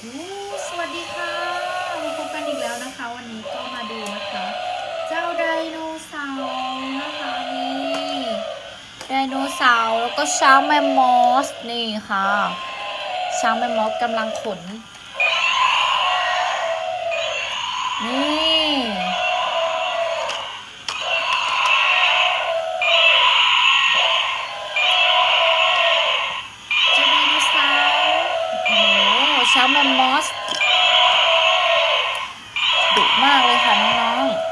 สวัสดีค่ะมาพบกันอีกแล้วนะคะ วันนี้ก็มาดูนะคะ เจ้าไดโนเสาร์นะคะนี่ไดโนเสาร์แล้วก็ช้างแมมมอสนี่ค่ะช้างแมมมอสกำลังขนนี่เจ้าไดโนเสาร์โอ้โหช้างแมมมอสดุมากเลยค่ะน้องๆ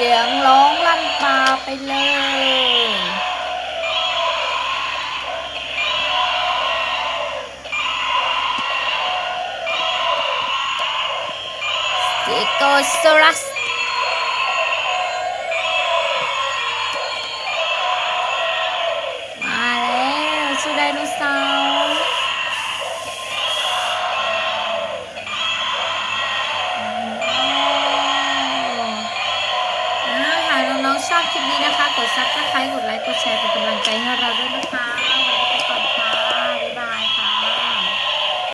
สียงร้องลั่นป่าไปเลยเจโกซอรัสมาแล้วชื่อไดโนเสาร์ อบคลิปนี้นะคะ กดซับสไครต์กดไลค์ กดแชร์เป็นกำลังใจให้เรา